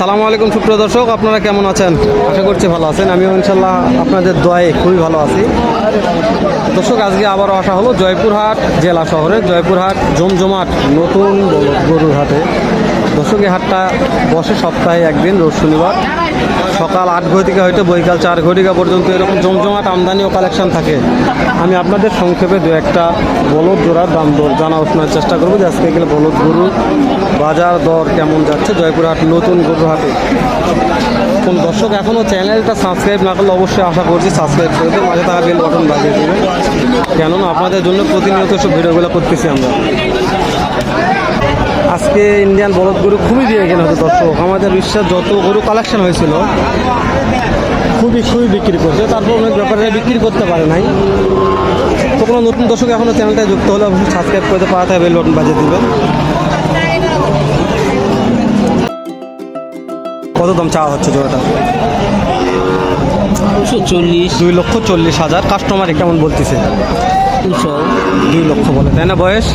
সালামু আলাইকুম সুপ্রিয় দর্শক, আপনারা কেমন আছেন? আশা করছি ভালো আছেন। আমিও ইনশাল্লাহ আপনাদের দোয়ায় খুবই ভালো আছি। দর্শক, আজকে আবারও আসা হলো জয়পুরহাট জেলা শহরে। জয়পুরহাট জমজমাট নতুন গরুর হাটে। দর্শক হাটটা বসে সপ্তাহে একদিন, রোজ শনিবার। সকাল আট ঘটিকা হইতে বৈকাল চার ঘটিকা পর্যন্ত এরকম জমজমাট আমদানি ও কালেকশন থাকে। আমি আপনাদের সংক্ষেপে দু একটা বলদ জোড়ার দাম দর জানা শোনার চেষ্টা করব যে আজকে গেলে বলদ গরু বাজার দর কেমন যাচ্ছে জয়পুরহাট নতুন গরু হাটে। কোন দর্শক এখনও চ্যানেলটা সাবস্ক্রাইব না করলে অবশ্যই আশা করছি সাবস্ক্রাইব করে দেবেন মাঝে থাকা বেল বাটন বাজিয়ে দেবেন কেননা আপনাদের জন্য প্রতিনিয়ত সব ভিডিওগুলো করতেছি আমরা। আজকে ইন্ডিয়ান বলদ গরু খুবই দিয়ে গেল হতো দর্শক। আমাদের বিশ্বাস যত গরু কালেকশন হয়েছিল খুবই খুবই বিক্রি করছে। তারপর অনেক ব্যাপারে বিক্রি করতে পারে নাই। তো কোনো নতুন দর্শক এখনও চ্যানেলটা যুক্ত হলে অবশ্যই সাবস্ক্রাইব করতে পারাতে বেল বাটন বাজিয়ে দিবেন। কত দাম চাওয়া হচ্ছে জোড়াটা? দুশো চল্লিশ। দুই লক্ষ চল্লিশ হাজার। কাস্টমারে কেমন বলতেছে? দুশো দুই লক্ষ বলে তাই না বয়স?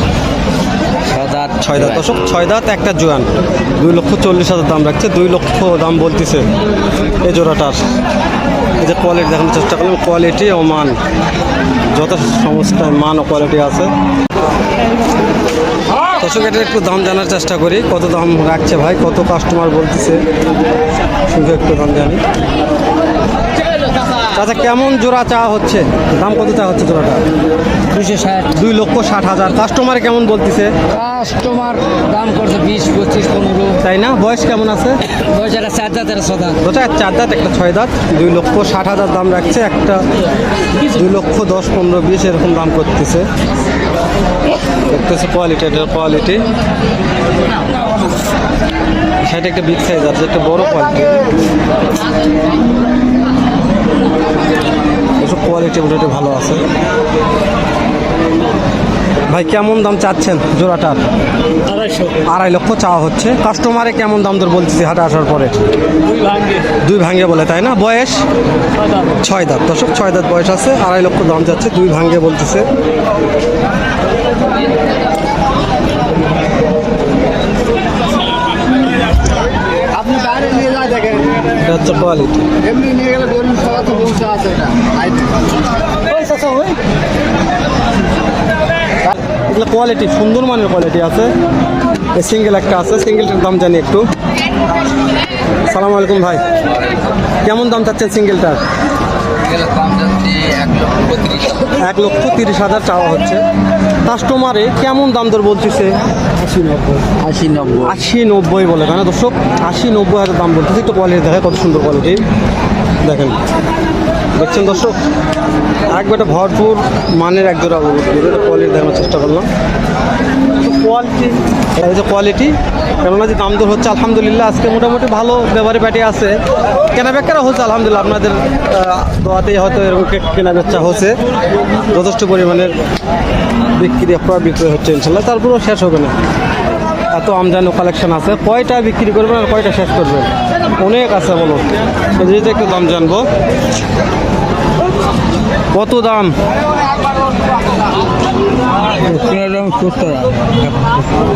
আট ছয় দাঁত। দশক ছয় দাঁত, একটা জোয়ান। দুই লক্ষ চল্লিশ হাজার দাম রাখছে, দুই লক্ষ দাম বলতেছে এই জোড়াটার। এই যে কোয়ালিটি দেখানোর চেষ্টা করলাম কোয়ালিটি ও মান। যত সমস্ত মান ও কোয়ালিটি আছে। দর্শক, এটা একটু দাম জানার চেষ্টা করি। কত দাম রাখছে ভাই? কত কাস্টমার বলতেছে? শুধু একটু দাম জানি। আচ্ছা কেমন জোড়া চাওয়া হচ্ছে? দাম কত চাওয়া হচ্ছে জোড়াটা? দুশো ষাট। দুই লক্ষ ষাট হাজার। কাস্টমার কেমন বলতেছে? কাস্টমার দাম করছে বিশ পঁচিশ পনেরো। তাই না? বয়স কেমন আছে? বয়স একটা চার দাঁত। একটা ছদাত এক চার দাঁত একটা ছয় দাঁত। দুই লক্ষ ষাট হাজার দাম রাখছে একটা। দুই লক্ষ দশ পনেরো বিশ এরকম দাম করতেছে। দেখতেছে কোয়ালিটি এটার কোয়ালিটি সেটা একটা বিগ সাইজ আছে একটা বড় কোয়ালিটি এসব কোয়ালিটি মোটামুটি ভালো আছে। ভাই কেমন দাম চাচ্ছেন জোড়াটার আড়াইশো। আড়াই লক্ষ চাওয়া হচ্ছে। কাস্টমারে কেমন দাম দর বলতেছি হাটে আসার পরে? দুই ভাঙ্গে। বলে তাই না? বয়স? ছয় দাঁত। দশক ছয় দাঁত বয়স আছে আড়াই লক্ষ দাম যাচ্ছে দুই ভাঙ্গে বলতেছে। আপনি বাইরে নিয়ে যায় দেখেন। এটা হচ্ছে কোয়ালিটি এমনি নিয়ে গেলে এগুলো কোয়ালিটি সুন্দর মানের কোয়ালিটি আছে। সিঙ্গেল একটা আছে সিঙ্গেলটার দাম জানি একটু। সালাম আলাইকুম ভাই। কেমন দাম চাচ্ছেন সিঙ্গেলটার এক লক্ষ তিরিশ হাজার। চাওয়া হচ্ছে। কাস্টমারে কেমন দাম দর বলতেছে? আশি নব্বই। আশি নব্বই। আশি নব্বই বলে তাই না দর্শক? আশি নব্বই হাজার দাম বলতেছে। একটু কোয়ালিটি দেখে কত সুন্দর কোয়ালিটি দেখেন। দেখছেন দর্শক? একবারে ভরপুর মানের এক জোড়া কোয়ালিটি দেখানোর চেষ্টা করলাম। কোয়ালিটি যে কোয়ালিটি কেননা যে দাম দর হচ্ছে আলহামদুলিল্লাহ আজকে মোটামুটি ভালো ব্যাপারে প্যাটে আছে। কেনা বেকারা হচ্ছে আলহামদুলিল্লাহ আপনাদের দোয়াতেই হয়তো এরকম কেনা বেচা হচ্ছে। যথেষ্ট পরিমাণের বিক্রি ক্রয় বিক্রয় হচ্ছে ইনশাল্লাহ তারপরেও শেষ হবে না। এত আমদানি কালেকশন আছে। কয়টা বিক্রি করবেন আর কয়টা শেষ করবেন? অনেক আছে বলো। যেটা একটু দাম জানব। কত দাম?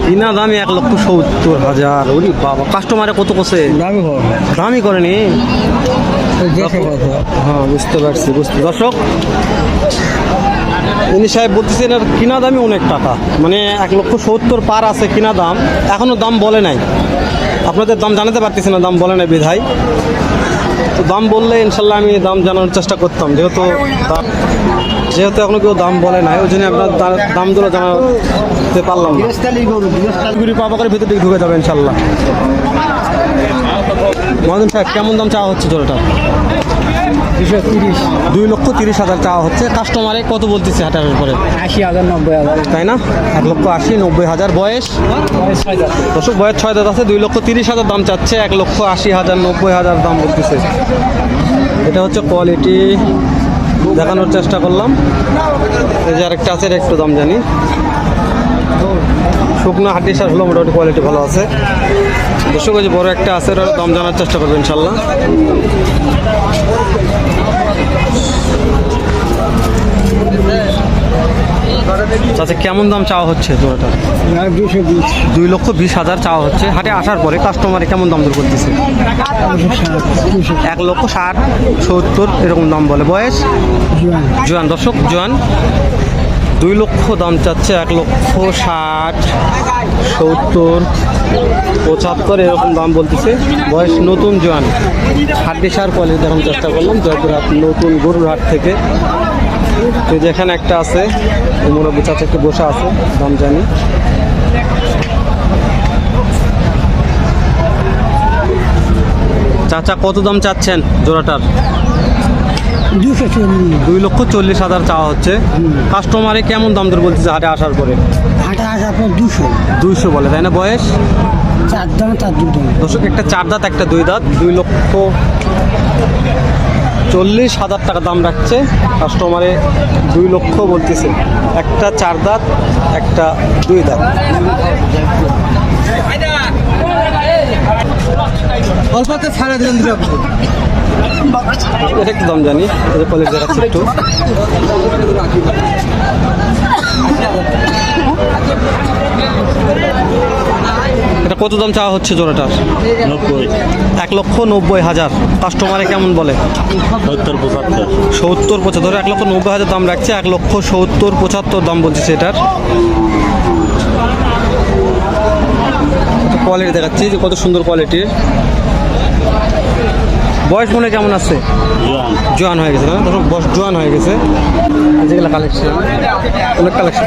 কিনা দামে এক লক্ষ সত্তর হাজার। ওরি বাবা কাস্টমারে কত করছে দামি দামই করেনি হ্যাঁ বুঝতে পারছি বুঝতে দর্শক উনি সাহেব বলতেছেন আর কিনা দামই অনেক টাকা। মানে এক লক্ষ সত্তর পার আছে কিনা দাম এখনও দাম বলে নাই। আপনাদের দাম জানাতে পারতেছি না দাম বলে নাই বিধায়। তো দাম বললে ইনশাল্লাহ আমি দাম জানানোর চেষ্টা করতাম। যেহেতু যেহেতু এখনও কেউ দাম বলে নাই, ওই জন্য আপনার দাম দামগুলো জানাতে পারলাম গুড়ি করে ভিতর দিকে ঢুকে যাবে ইনশাল্লাহ। মহাজন সাহেব, কেমন দাম চাওয়া হচ্ছে তিরিশ দুই লক্ষ তিরিশ হাজার চাওয়া হচ্ছে। কাস্টমারে কত বলতেছে হাটার পরে আশি হাজার নব্বই হাজার। তাই না? এক লক্ষ আশি নব্বই হাজার বয়স। দশক বয়স ছয় দাঁত আছে দুই লক্ষ তিরিশ হাজার দাম চাচ্ছে এক লক্ষ আশি হাজার নব্বই হাজার দাম বলতেছে। এটা হচ্ছে কোয়ালিটি দেখানোর চেষ্টা করলাম। এই যে আরেকটা আছে একটু দাম জানি। শুকনো হাড্ডি সার হলো মোটামুটি কোয়ালিটি ভালো আছে। দর্শক যে বড় একটা আছে দাম জানার চেষ্টা করবেন ইনশাল্লাহ। আচ্ছা কেমন দাম চাওয়া হচ্ছে জোড়াটা? দুই লক্ষ বিশ হাজার চাওয়া হচ্ছে। হাটে আসার পরে কাস্টমারে কেমন দাম দর করতেছে? এক লক্ষ ষাট, সত্তর, এরকম দাম বলে। বয়স? জোয়ান। দর্শক, জোয়ান। দুই লক্ষ দাম চাচ্ছে এক লক্ষ ষাট, সত্তর, পঁচাত্তর, এরকম দাম বলতেছে। বয়স নতুন জোয়ান। হাড্ডি সার কোয়ালিটি দেখানোর চেষ্টা করলাম। জয়পুরহাট নতুন গরুর হাট থেকে তো যেখানে একটা আছে মুরব্বী চাচা একটু বসে আছে দাম জানি। চাচা কত দাম চাচ্ছেন জোড়াটার? দুই লক্ষ চল্লিশ হাজার চাওয়া হচ্ছে। কাস্টমারে কেমন দাম দর বলতেছে হাটে আসার পরে? হাটে আসার পর দুশো। দুইশো বলে তাই না বয়স? চার দাম চার দু দাম দর্শক একটা চার দাঁত একটা দুই দাঁত দুই লক্ষ চল্লিশ হাজার টাকা দাম রাখছে। কাস্টমারে দুই লক্ষ বলতেছে। একটা চার দাঁত একটা দুই দাঁত। অল্পতে ছাড়া এটা একটু দাম জানি এটা কলেজ দেখাচ্ছি একটু। কত দাম চাওয়া হচ্ছে জোড়াটার? নব্বই। এক লক্ষ নব্বই হাজার। কাস্টমারে কেমন বলে? সত্তর পঁচাত্তর। সত্তর পঁচাত্তর। এক লক্ষ নব্বই হাজার দাম রাখছে এক লক্ষ সত্তর পঁচাত্তর দাম বলছে এটার কোয়ালিটি দেখাচ্ছি যে কত সুন্দর কোয়ালিটির বয়স মনে কেমন আছে? জোয়ান। হয়ে গেছে না? বয়স জোয়ান হয়ে গেছে। যেগুলো কালেকশন অনেক কালেকশন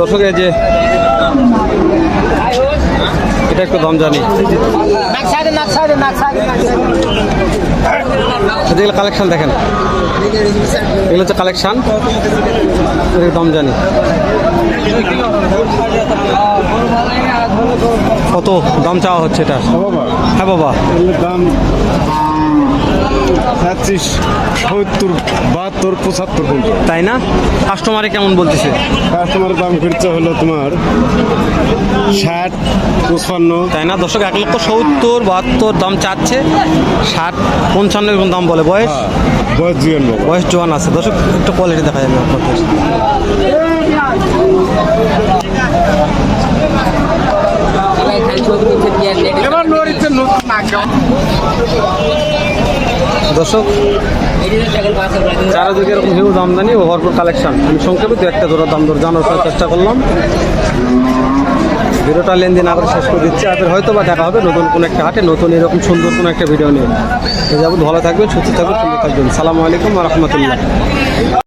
দর্শক এই যে এটা একটু দাম জানি। যেগুলো কালেকশন দেখেন। এগুলো হচ্ছে কালেকশন দাম জানি। কত দাম চাওয়া হচ্ছে এটা? হ্যাঁ বাবা। দাম পঁচিশ সত্তর বাহাত্তর পঁচাত্তর পর্যন্ত। তাই না? কাস্টমারে কেমন বলতেছে? কাস্টমারের দাম খরচা হলো তোমার ষাট পঁচপান্ন। তাই না? দর্শক এক লক্ষ সত্তর বাহাত্তর দাম চাচ্ছে। ষাট পঞ্চান্ন এরকম দাম বলে। বয়স? বয়স জীবন বাবা বয়স জোয়ান আছে। দর্শক একটু কোয়ালিটি দেখা যাবে আপনাদের। দর্শক চারিদিকে এরকম হিউ আমদানি ও ভরপুর কালেকশন আমি সংক্ষেপে দু একটা জোড়া দাম দর জানার চেষ্টা করলাম। ভিডিওটা লেনদেন আবার শেষ করে দিচ্ছি। আপনার হয়তো বা দেখা হবে নতুন কোনো একটা হাটে, নতুন এরকম সুন্দর কোনো একটা ভিডিও নিয়ে। যাব ভালো থাকবেন, সুস্থ থাকবেন, সুন্দর থাকবেন। সালামু আলাইকুম রহমতুল্লাহ।